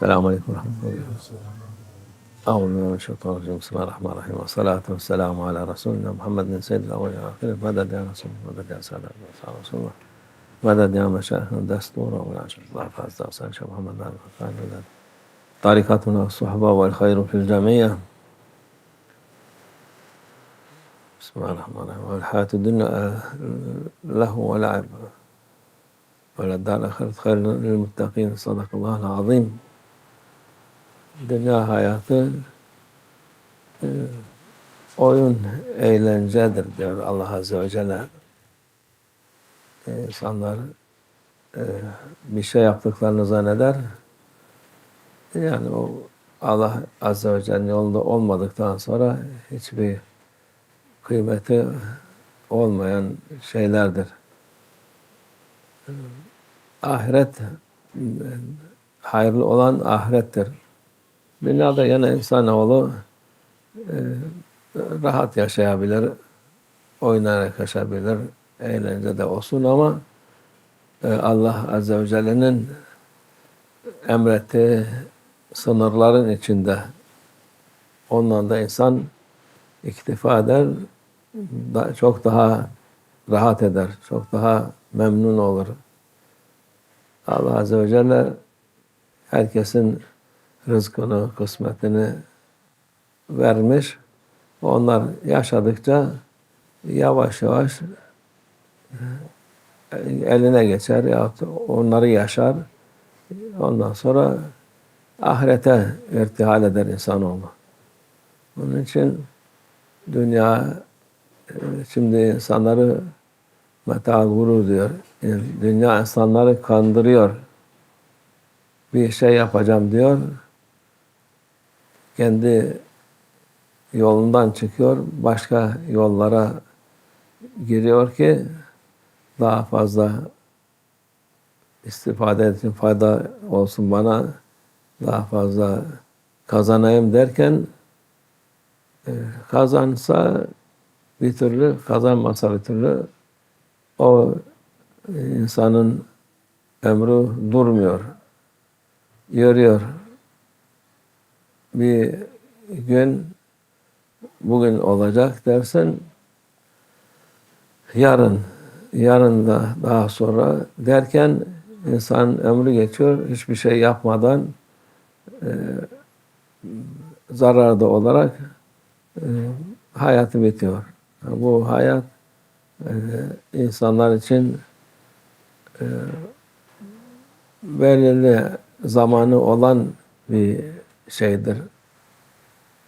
السلام عليكم ورحمة الله أعوذ بالله من الشيطان الرجيم. بسم الله الرحمن الرحيم. والصلاة والسلام على رسولنا محمد سيد الأولين والآخرين. مدد يا رسول الله مدد يا سادة رسول الله؟ مدد يا مشايخنا الدستور والعشر فاز حسين شيخ محمد بن مدد طريقتنا الصحبة والخير في الجميع. بسم الله الرحمن الرحيم. والحياة الدنيا له ولعب. وللدار الآخرة خير للمتقين. صدق الله العظيم. Dünya hayatı e, oyun, eğlencedir diyor Allah Azze ve Celle. E, insanlar e, bir şey yaptıklarını zanneder. Yani o Allah Azze ve Celle'nin yolunda olmadıktan sonra hiçbir kıymeti olmayan şeylerdir. Ahiret hayırlı olan ahirettir. Dünyada yine insanoğlu e, rahat yaşayabilir, oynayarak yaşayabilir, eğlence de olsun ama e, Allah Azze ve Celle'nin emrettiği sınırların içinde ondan da insan iktifa eder, da, çok daha rahat eder, çok daha memnun olur. Allah Azze ve Celle herkesin rızkını, kısmetini vermiş. Onlar yaşadıkça yavaş yavaş eline geçer ya onları yaşar. Ondan sonra ahirete irtihal eder insanoğlu. Onun için dünya şimdi insanları meta gurur diyor. Dünya insanları kandırıyor. Bir şey yapacağım diyor kendi yolundan çıkıyor, başka yollara giriyor ki daha fazla istifade için fayda olsun bana, daha fazla kazanayım derken e, kazansa bir türlü, kazanmasa bir türlü o insanın ömrü durmuyor, yürüyor bir gün bugün olacak dersen yarın yarın da daha sonra derken insan ömrü geçiyor hiçbir şey yapmadan e, zararda olarak e, hayatı bitiyor. Bu hayat e, insanlar için e, belirli zamanı olan bir şeydir.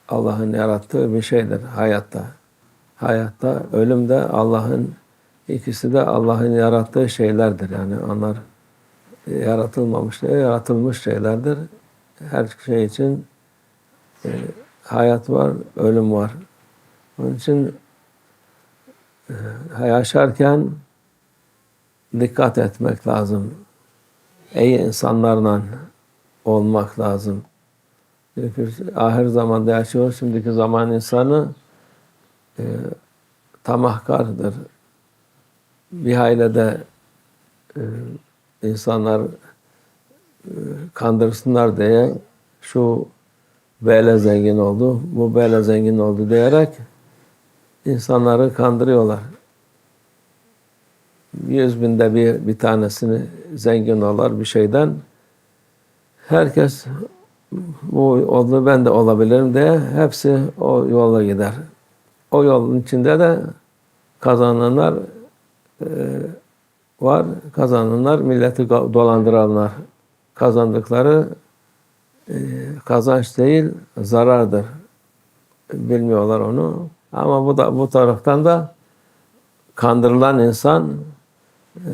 Allah'ın yarattığı bir şeydir hayatta. Hayatta, ölüm de Allah'ın ikisi de Allah'ın yarattığı şeylerdir. Yani onlar yaratılmamış değil, yaratılmış şeylerdir. Her şey için e, hayat var, ölüm var. Onun için e, yaşarken dikkat etmek lazım. İyi insanlarla olmak lazım. Ahir zamanda yaşıyor. Şimdiki zaman insanı e, tamahkardır. Bir ailede e, insanlar e, kandırsınlar diye şu böyle zengin oldu, bu böyle zengin oldu diyerek insanları kandırıyorlar. Yüz binde bir, bir tanesini zengin olar bir şeyden. Herkes bu oldu ben de olabilirim diye hepsi o yola gider. O yolun içinde de kazananlar e, var. Kazananlar milleti dolandıranlar. Kazandıkları e, kazanç değil zarardır. Bilmiyorlar onu. Ama bu da bu taraftan da kandırılan insan e,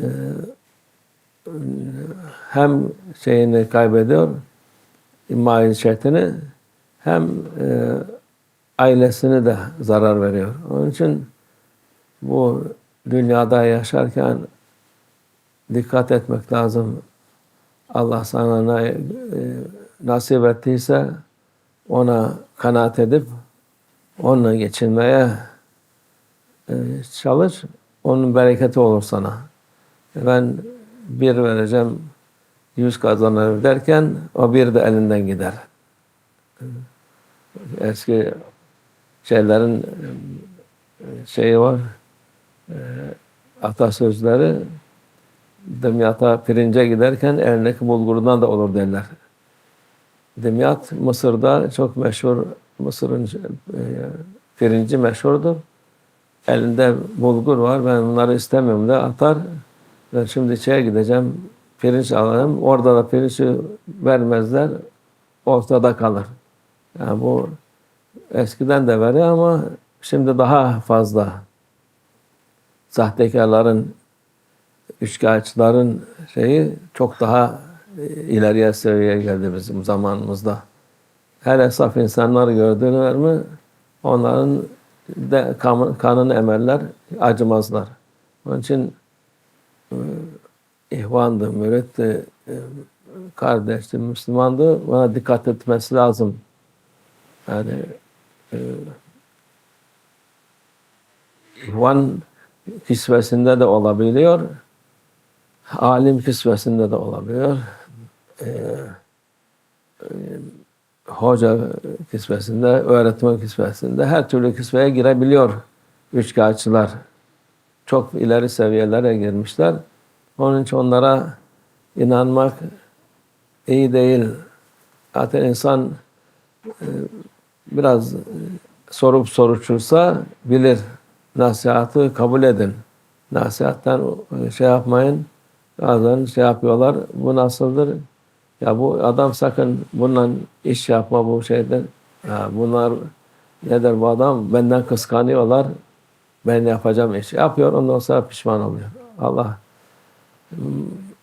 hem şeyini kaybediyor maişetini hem e, ailesini de zarar veriyor. Onun için bu dünyada yaşarken dikkat etmek lazım. Allah sana e, nasip ettiyse ona kanaat edip onunla geçinmeye e, çalış. Onun bereketi olur sana. Ben bir vereceğim, yüz kazanır derken o bir de elinden gider. Eski şeylerin e, şeyi var, e, atasözleri Dimyat'a pirince giderken elindeki bulgurdan da olur derler. Dimyat Mısır'da çok meşhur, Mısır'ın e, pirinci meşhurdur. Elinde bulgur var, ben bunları istemiyorum da atar. Ben şimdi şeye gideceğim, pirinç alayım. Orada da pirinci vermezler, ortada kalır. Yani bu eskiden de veriyor ama şimdi daha fazla sahtekarların, üçkağıtçıların şeyi çok daha ileriye seviyeye geldi bizim zamanımızda. Hele saf insanlar gördüler mi onların de kan, kanını emerler, acımazlar. Onun için e, ihvandı, müritti, e, kardeşti, Müslümandı. Buna dikkat etmesi lazım. Yani e, ihvan kisvesinde de olabiliyor. Alim kisvesinde de olabiliyor. E, e, hoca kisvesinde, öğretmen kisvesinde her türlü kisveye girebiliyor üçkağıtçılar. Çok ileri seviyelere girmişler. Onun için onlara inanmak iyi değil. Zaten insan e, biraz sorup soruşursa bilir. Nasihatı kabul edin. Nasihattan şey yapmayın. Bazen şey yapıyorlar. Bu nasıldır? Ya bu adam sakın bundan iş yapma bu şeyden. Ya bunlar nedir bu adam? Benden kıskanıyorlar. Ben yapacağım iş. Yapıyor ondan sonra pişman oluyor. Allah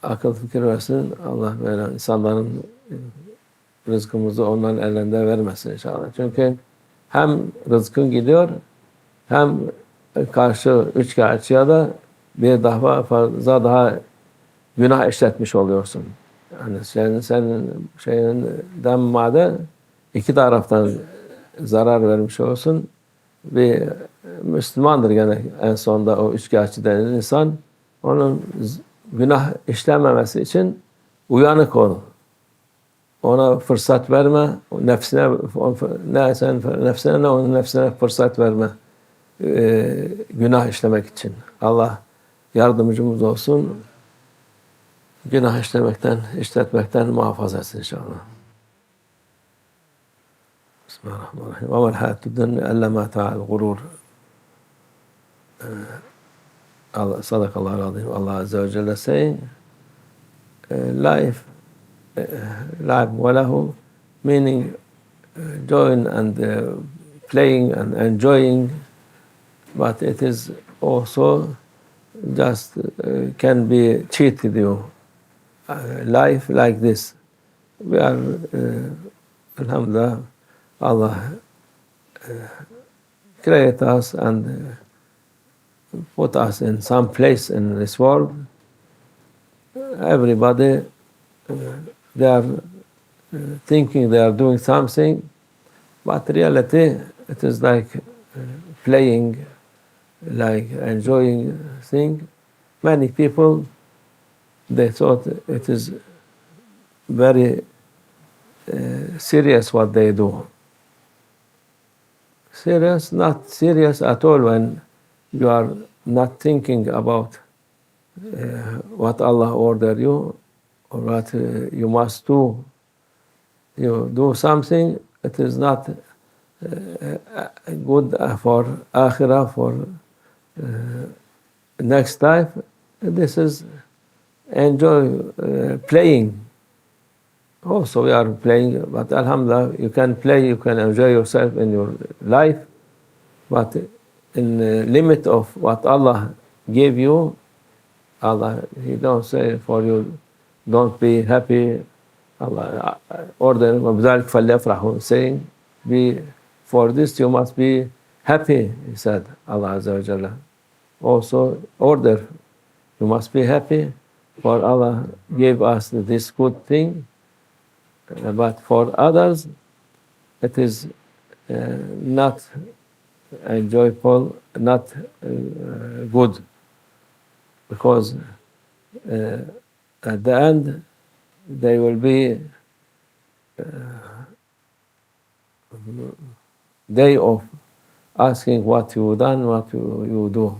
akıl fikir versin. Allah böyle insanların rızkımızı onların elinde vermesin inşallah. Çünkü hem rızkın gidiyor hem karşı üç kağıtçıya da bir daha fazla daha günah işletmiş oluyorsun. Yani senin, senin şeyinden madde iki taraftan zarar vermiş olsun. Bir Müslümandır gene en sonunda o üçkağıtçı denen insan. Onun günah işlememesi için uyanık ol. Ona fırsat verme, nefsine ne sen nefsine ne onun nefsine fırsat verme. Ee, günah işlemek için. Allah yardımcımız olsun günah işlemekten, işletmekten muhafaza etsin inşallah. Bismillahirrahmanirrahim. Ve vel hayatü dünya elle ma ta'al gurur. Allah, sadakallahu azim. Allah Azze ve Celle saying, life, life walahu, meaning join and uh, playing and enjoying, but it is also just uh, can be cheated you uh, life like this. We are, uh, Alhamdulillah, Allah uh, create us and put us in some place in this world. Everybody, uh, they are uh, thinking they are doing something, but reality, it is like playing, like enjoying thing. Many people they thought it is very uh, serious what they do. Serious, not serious at all when you are not thinking about uh, what Allah ordered you or what uh, you must do. You do something, it is not uh, uh, good for akhirah, for uh, next life. This is enjoy uh, playing. Also, we are playing, but Alhamdulillah, you can play, you can enjoy yourself in your life, but in the limit of what Allah gave you, Allah, He don't say for you, don't be happy. Allah uh, order, وَبِذَلِكَ فَلْيَفْرَحُوا saying, be, for this you must be happy, He said, Allah Azza wa Jalla. Also, order, you must be happy, for Allah gave us this good thing, but for others it is uh, not enjoyable, not uh, good, because uh, at the end they will be uh, day of asking what you done, what you, you do.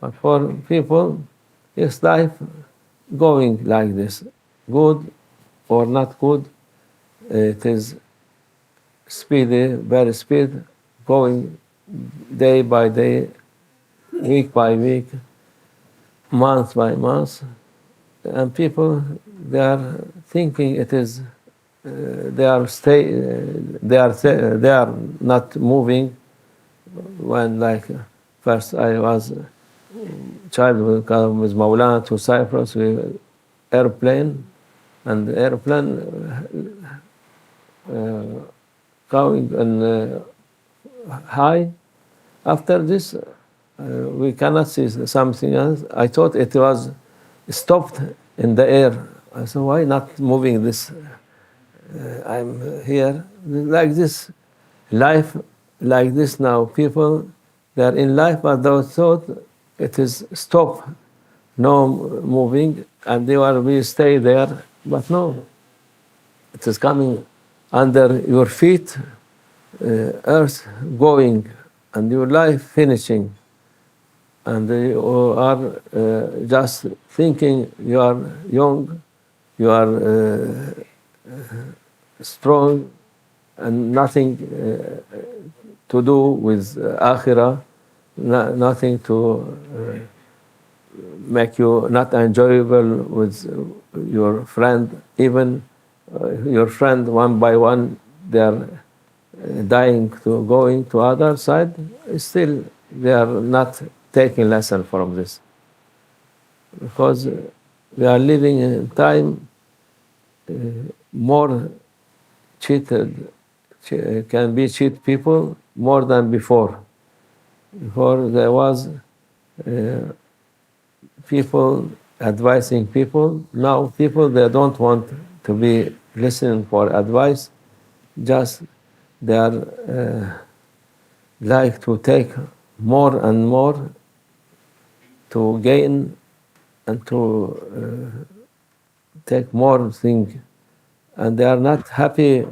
But for people, it's life going like this, good or not good. It is speedy, very speed, going day by day, week by week, month by month, and people they are thinking it is uh, they are stay uh, they are they are not moving. When like first I was child come with Maulana to Cyprus with airplane and the airplane uh, going and uh, high. After this uh, we cannot see something else. I thought it was stopped in the air. I said why not moving this uh, I'm here? Like this life like this now. People they are in life but they thought it is stop no moving and they will be stay there. But no it is coming under your feet earth going and your life finishing and you are uh, just thinking you are young you are uh, strong and nothing uh, to do with uh, akhirah, no, nothing to uh, make you not enjoyable with your friend. Even uh, your friend, one by one, they are uh, dying to going to other side. Still, they are not taking lesson from this because we are living in time uh, more cheated can be cheat people more than before. Before there was uh, people advising people. Now people they don't want to be listening for advice. Just they are uh, like to take more and more to gain and to uh, take more things, and they are not happy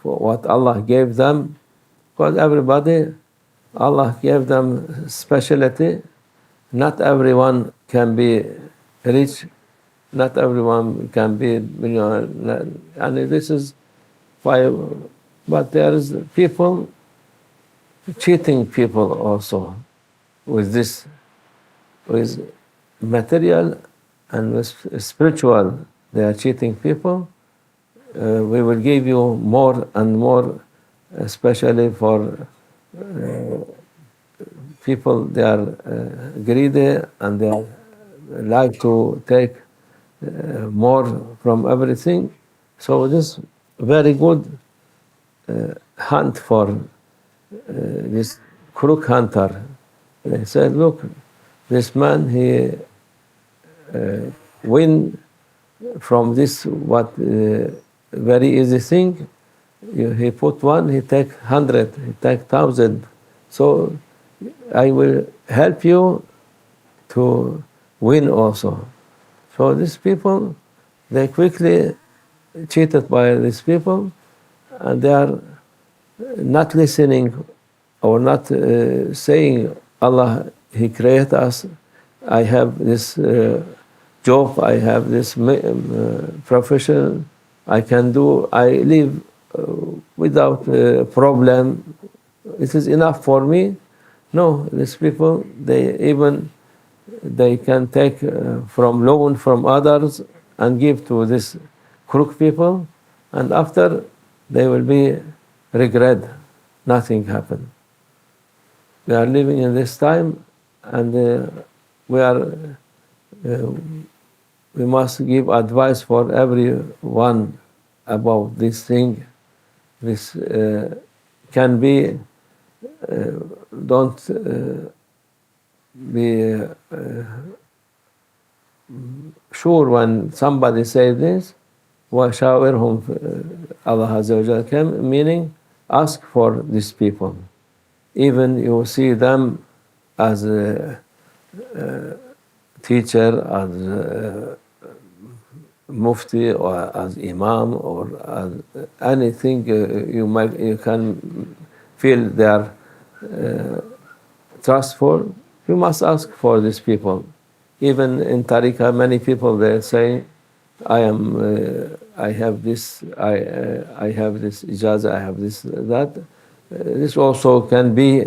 for what Allah gave them, because everybody, Allah gave them specialty. Not everyone can be rich, not everyone can be, know, and this is why, but there is people cheating people also with this, with material and with spiritual. They are cheating people uh, we will give you more and more, especially for uh, people they are uh, greedy and they like to take uh, more from everything. So this very good Uh, hunt for uh, this crook hunter. They said, look, this man he uh, win from this what uh, very easy thing. He put one, he take hundred, he take thousand. So I will help you to win also. So these people, they quickly cheated by these people, and they are not listening or not uh, saying, Allah, He created us. I have this uh, job, I have this uh, profession, I can do, I live uh, without uh, problem. It is enough for me. No, these people, they even, they can take uh, from loan from others and give to these crook people. And after, they will be regret. Nothing happened. We are living in this time and uh, we are uh, we must give advice for everyone about this thing. This uh, can be, uh, don't uh, be uh, sure when somebody says this, وَشَاوِرْهُمْ Allah Azza wa Jalla meaning ask for these people. Even you see them as a, a teacher, as a mufti or as imam or as anything uh, you might you can feel they are uh, trustful, you must ask for these people. Even in tariqah, many people they say, "I am, uh, I have this, I, uh, I have this ijazah, I have this that." Uh, this also can be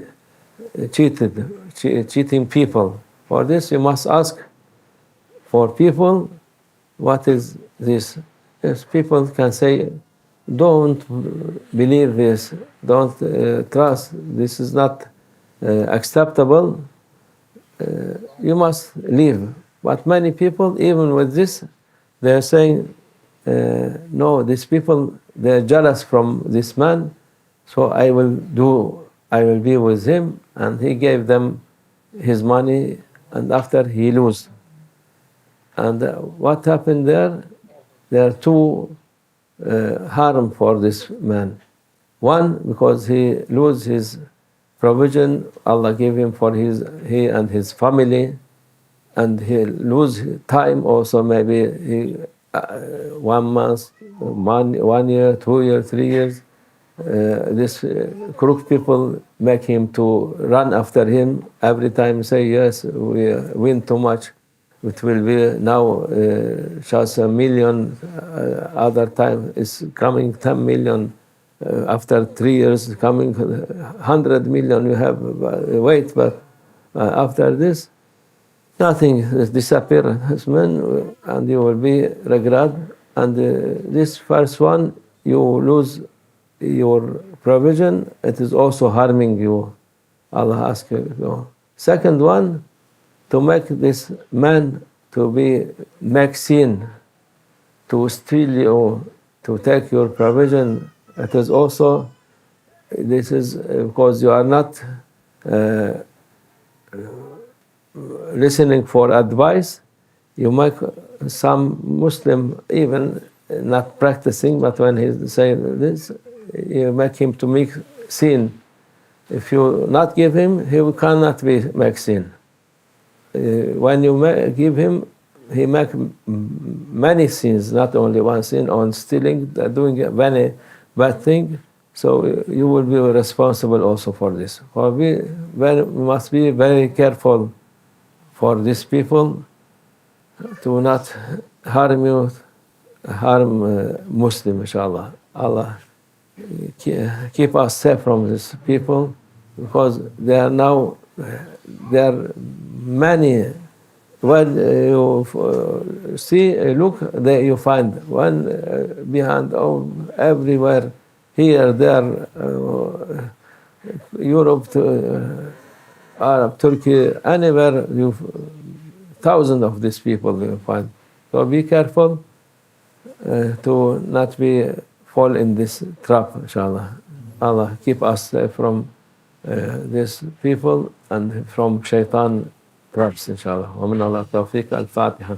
cheated, che- cheating people. For this, you must ask for people what is this. Yes, people can say, don't believe this, don't uh, trust, this is not uh, acceptable. Uh, you must leave. But many people, even with this, they are saying, no, these people, they're jealous from this man, so I will do, I will be with him. And he gave them his money, and after he lose. And uh, what happened there? There are two uh, harm for this man. One, because he lose his provision Allah gave him for his he and his family, and he lose time also maybe he uh, one month, one one year, two years, three years. Uh, this uh, crook people make him to run after him every time. Say yes, we uh, win too much. It will be now uh, just a million. Uh, other time is coming ten million. Uh, after three years, coming hundred million. You have uh, wait, but uh, after this, nothing is disappear. As man, and you will be regret. And uh, this first one, you lose your provision. It is also harming you. Allah ask you. Second one, to make this man to be sin, to steal you, to take your provision. It is also this is because you are not uh, listening for advice. You make some Muslim even not practicing, but when he's saying this, you make him to make sin. If you not give him, he cannot be make sin uh, when you give him, he make many sins, not only one sin on stealing, uh, doing many bad thing. So uh, you will be responsible also for this. For we, we must be very careful for these people to not harm you, harm uh, Muslim, inshallah. Allah keep us safe from these people because they are now there are many when uh, you uh, see uh, look there you find one behind oh, everywhere here there uh, Europe to, uh, Arab Turkey anywhere you thousands of these people you find so be careful uh, to not be fall in this trap inshallah Allah keep us uh, from uh, these people and from shaitan traps inshallah ومن الله التوفيق الفاتحة